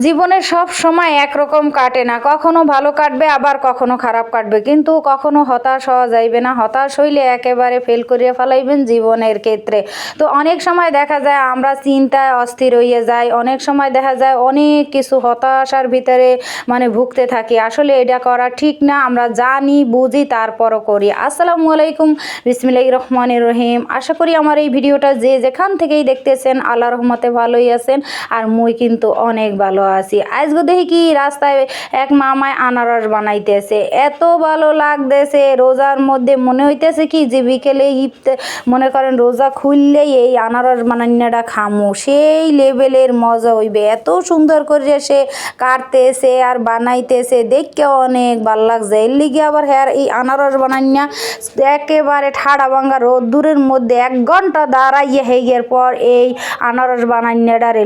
জীবনের সব সময় একরকম কাটে না। কখনো ভালো কাটবে, আবার কখনো খারাপ কাটবে। কিন্তু কখনো হতাশ হওয়া যাইবে না। হতাশ হইলে একেবারে ফেল করিয়া ফেলাইবেন জীবনের ক্ষেত্রে। তো অনেক সময় দেখা যায় আমরা চিন্তায় অস্থির হইয়া যাই। অনেক সময় দেখা যায় অনেক কিছু হতাশার ভিতরে মানে ভুগতে থাকি। আসলে এটা করা ঠিক না। আমরা জানি, বুঝি, তারপরও করি। আসসালামু আলাইকুম। বিসমিল্লাহ রহমান রহিম। আশা করি আমার এই ভিডিওটা যে যেখান থেকেই দেখতেছেন আল্লাহ রহমতে ভালোই আছেন। আর মুই কিন্তু অনেক ভালো আছি। আজকে দেখি কি রাস্তায় এক মামায় আনারস বানাইতেছে। এত ভালো লাগতেছে, রোজার মধ্যে মনে হইতেছে কি যে বিকেলে ইফতে মনে করেন রোজা খুললেই এই আনারস বানান্নাটা খামু। সেই লেভেলের মজা হইবে। এত সুন্দর করে সে কাটতেছে আর বানাইতেছে, দেখতে অনেক ভালো লাগছে। এর লিগে আবার হ্যার এই আনারস বানান্না একেবারে ঠাড়া ভাঙ্গা রোদ্দুরের মধ্যে এক ঘণ্টা দাঁড়াইয়ে হেগের পর এই আনারস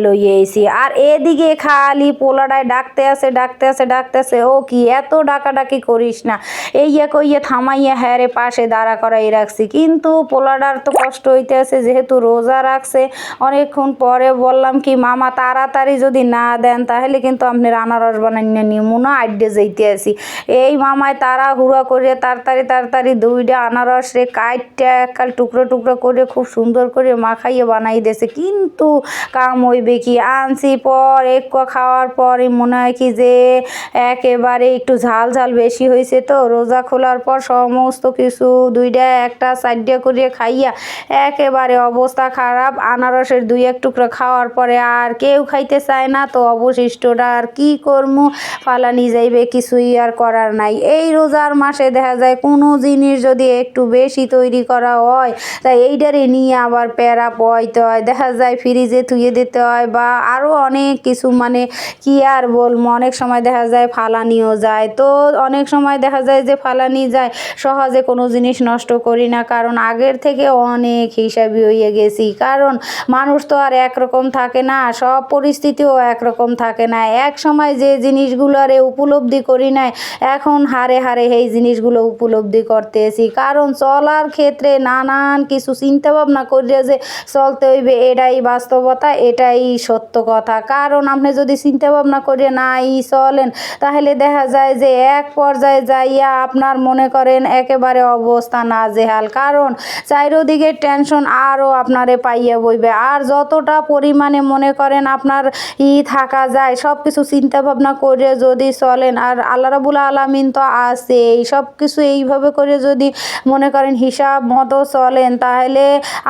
লইয়ে এসি আর এদিকে খালি পোলাডায় ডাকতে আছে ডাকতে আছে ডাকতে আছে ও কি, এত ডাকাডাকি করিস না। এই ইয়ে কইয়ে থামাইয়া হ্যারে পাশে দাঁড়া করাই রাখছি। কিন্তু পোলাডার তো কষ্ট হইতে আছে যেহেতু রোজা রাখছে, অনেকক্ষণ পরে বললাম কি, মামা, তাড়াতাড়ি যদি না দেন, তাহলে কিন্তু আপনার আনারস বানাইয়া নিমু, না আড্ডে যাইতে আসি। এই মামায় তারা হুড়া করে তাড়াতাড়ি তাড়াতাড়ি দুইটা আনারস রে কাইটটা একাল টুকরো টুকরো করে খুব সুন্দর করে মাখাইয়ে বানাই দিয়েছে। কিন্তু কাম হইবে কি? আনছি পর এক খাওয়ার পরে মনে হয় কি যে একেবারে একটু ঝাল ঝাল বেশি হয়েছে তো। রোজা খোলার পর সমস্ত কিছু দুইটা একটা সাইডে করে খাইয়া একেবারে অবস্থা খারাপ। আনারসের দুই এক টুকরো খাওয়ার পরে আর কেউ খাইতে চায় না তো অবশিষ্টটা আর কি করমু? ফালানি যাইবে, কিছুই আর করার নাই। এই রোজার মাসে দেখা যায় কোনো জিনিস যদি একটু বেশি তৈরি করা হয়, তাই এইটারে নিয়ে আবার প্যারা পয়তে হয়। দেখা যায় ফ্রিজে থুয়ে দিতে হয় বা আরও অনেক কিছু মানে কি আর বলব? অনেক সময় দেখা যায় ফালানিও যায়। তো অনেক সময় দেখা যায় যে ফালানি যায়, সহজে কোনো জিনিস নষ্ট করি না। কারণ আগের থেকে অনেক হিসাবি হয়ে গেছি। কারণ মানুষ তো আর একরকম থাকে না, সব পরিস্থিতিও একরকম থাকে না। এক সময় যে জিনিসগুলোরে উপলব্ধি করি নাই, এখন হারে হারে এই জিনিসগুলো উপলব্ধি করতেছি। কারণ চলার ক্ষেত্রে নানান কিছু চিন্তা ভাবনা করিয়া যে চলতে হইবে, এটাই বাস্তবতা, এটাই সত্য কথা। কারণ আপনি যদি চিন্তা ভাবনা করে, নাই, চলেন। তাহলে দেখা যায় যে এক পর্যায়ে যাইয়া আপনার মনে করেন একেবারে অবস্থা না জেহাল কারণ চারিদিকে টেনশন আরও আপনারে পাইয়া বইবে। আর যতটা পরিমাণে মনে করেন আপনার ই থাকা যায় সব কিছু চিন্তা ভাবনা করে যদি চলেন, আর আল্লাহ রাবুল আলমিন তো আছে এই সব কিছু এইভাবে করে যদি মনে করেন হিসাব মতো চলেন, তাহলে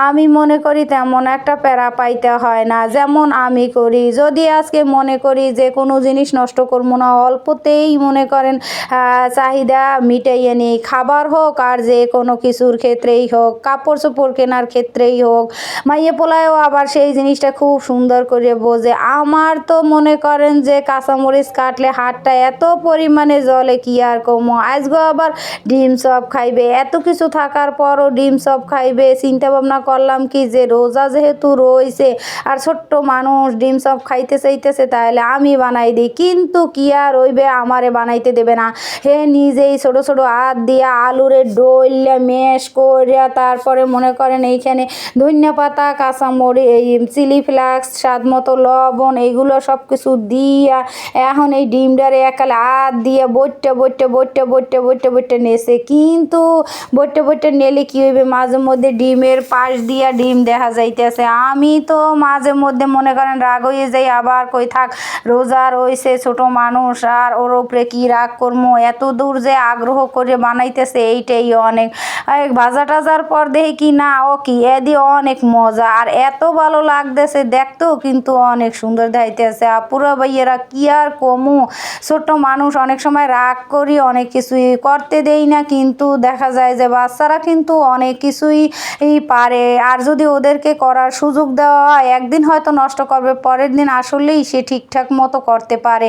আমি মনে করি তেমন একটা প্যারা পাইতে হয় না। যেমন আমি করি, যদি আজকে মনে করি যে কোনো জিনিস নষ্ট করব না। অল্পতেই মনে করেন চাহিদা মিটাইয়ে নিই। খাবার হোক আর যে কোনো কিছুর ক্ষেত্রেই হোক কাপড় চোপড় কেনার ক্ষেত্রেই হোক, মাইয়ে পোলায়ও আবার সেই জিনিসটা খুব সুন্দর করে বোঝে। আমার তো মনে করেন যে কাঁচামরিচ কাটলে হাতটা এত পরিমাণে জলে কি আর কমো। আজগো আবার ডিম সব খাইবে। এত কিছু থাকার পরও ডিম সব খাইবে। চিন্তা ভাবনা করলাম কি যে রোজা যেহেতু রয়েছে, আর ছোট্ট মানুষ ডিম সব খাইতে চাইতেছে তাহলে আমি বানাই দিই। কিন্তু কি আর রইবে? আমারে বানাইতে দেবে না। হে নিজেই ছোট ছোট হাত দিয়া আলুরে ডইলা, মেশ করিয়া তারপরে মনে করেন এইখানে ধনিয়া পাতা, কাঁচামরি, এই চিলি ফ্লাক্স, স্বাদ মতো লবণ, এইগুলো সব কিছু দিয়া এখন এই ডিমটারে একালে হাত দিয়ে বইটে বইটে বইটে বইটে বইটে বইটে নেছে। কিন্তু বইটে বইটে নেলে কি হইবে? মাঝে মধ্যে ডিমের পাশ দিয়া ডিম দেখা যাইতেছে। আমি তো মাঝে মধ্যে মনে করেন রাগ হয়ে যাই, আবার কই থাক রোজা রয়েছে, ছোট মানুষ, আর ওর উপরে কি রাগ করব এত দূর যে আগ্রহ করে বানাইতেছে, এইটাই অনেক। ভাজা টাজার পর দেখি কি না, ও কি, এদি অনেক মজা। আর এত ভালো লাগতেছে, দেখতেও কিন্তু অনেক সুন্দর দেখাইতেছে। আর পুরো ভাইয়েরা, কি আর কমু? ছোট্ট মানুষ, অনেক সময় রাগ করি, অনেক কিছুই করতে দেই না, কিন্তু দেখা যায় যে বাচ্চারা কিন্তু অনেক কিছুই পারে। আর যদি ওদেরকে করার সুযোগ দেওয়া হয়, একদিন হয়তো নষ্ট করবে, পরের দিন আসলেই সে ঠিকঠাক মতো করতে পারে।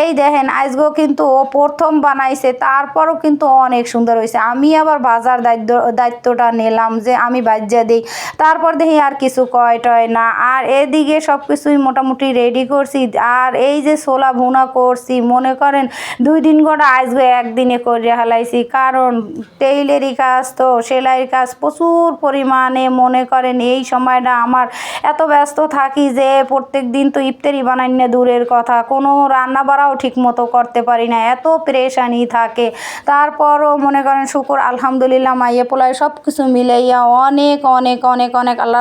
এই দেখেন আজকেও কিন্তু ও প্রথম বানাইছে, তারপরও কিন্তু অনেক সুন্দর হয়েছে আমি আবার বাজার দায়িত্ব, দায়িত্বটা নিলাম যে আমি বাজ্যা দিই। তারপর দেখি আর কিছু কয় টয় না। আর এদিকে সব কিছুই মোটামুটি রেডি করছি। আর এই যে ছোলা ভুনা করছি, মনে করেন দুই দিন করে আসবে একদিনে করে হালাইছি। কারণ টেইলেরই কাজ তো, সেলাইয়ের কাজ প্রচুর পরিমাণে। মনে করেন এই সময়টা আমার এত ব্যস্ত থাকি যে প্রত্যেক দিন তো ইফতারি বানাই না দূরের কথা। কোনো রান্না বাড়াও ঠিক মতো করতে পারি না। এত প্রেশানি থাকে। তারপরও মনে করেন, শুকুর, আলহামদুলিল্লাহ, মাইয়ে পোলায় সব কিছু মিলাইয়া অনেক অনেক অনেক অনেক আল্লাহ